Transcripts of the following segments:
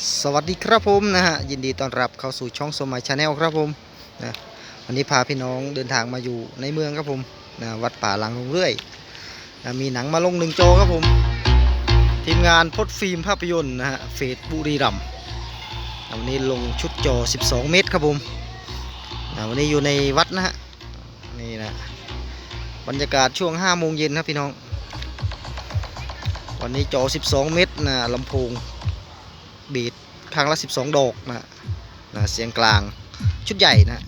สวัสดีครับผมนะฮะยินดีต้อนรับเข้าสู่ช่องสมัยชาแนลครับผมนะวันนี้พาพี่น้องเดินทางมาอยู่ในเมืองครับผมนะวัดป่าหลังลงเรื่อยนะมีหนังมาลงหนึ่งโจครับผม ทีมงานพดฟิล์มภาพยนตร์นะฮะเฟสบุรีรัมนะวันนี้ลงชุดจอ 12 เมตรครับผมนะวันนี้อยู่ในวัดนะฮะนี่นะบรรยากาศช่วง5โมงเย็นครับพี่น้อง วันนี้จอ 12 เมตรนะลำโพง บีดครั้งละ 12 ดอกนะนะเสียงกลางชุดใหญ่นะ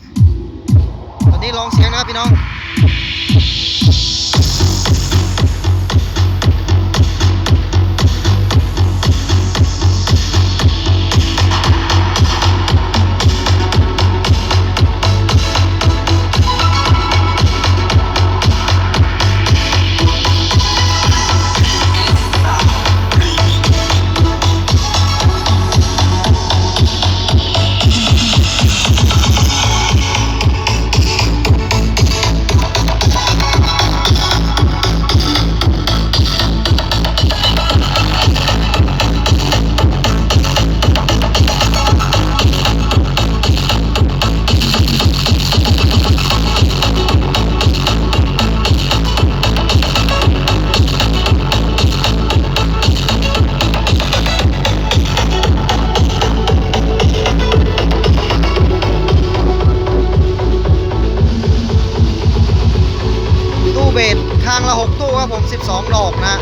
ตอนนี้ลองเสียงนะครับพี่น้อง 12 ดอกนะ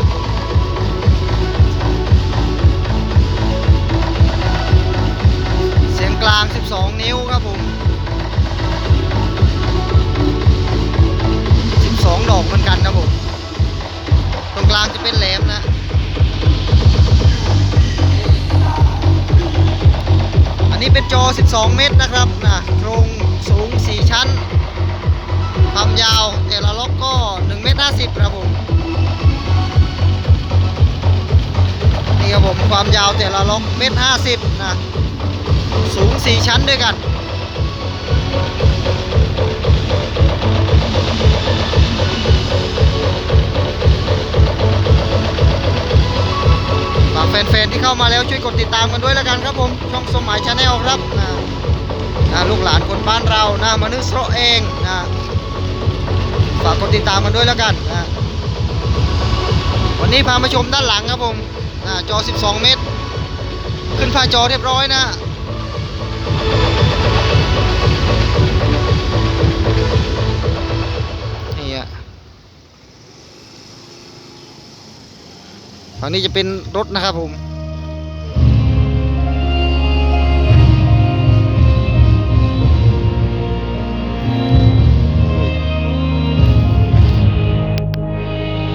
เสียงกลาง 12 นิ้วครับผม 12 ดอกเหมือนกันนะผม ตรงกลางจะเป็นแหลมนะอันนี้เป็นจอ 12 เมตรนะครับนะโครงสูง 4 ชั้น ความยาวแต่ละล็อกก็ 1 เมตร 50 ครับผม ความยาวแต่ละล็อกเมตร50นะ สูง4ชั้นด้วยกันฝากแฟนๆที่เข้ามาแล้วช่วยกดติดตามกันด้วยแล้วกันครับผม ช่องสมหมายชาแนลครับนะนะลูกหลานคนบ้านเรานะมนุษย์เราเองนะฝากกดติดตามกันด้วยแล้วกันนะ นี้พามาชมด้านหลังครับผมนะจอ 12 เมตร ขึ้นผ้าจอเรียบร้อยนะนี่อะฝั่งนี้จะเป็นรถนะครับผม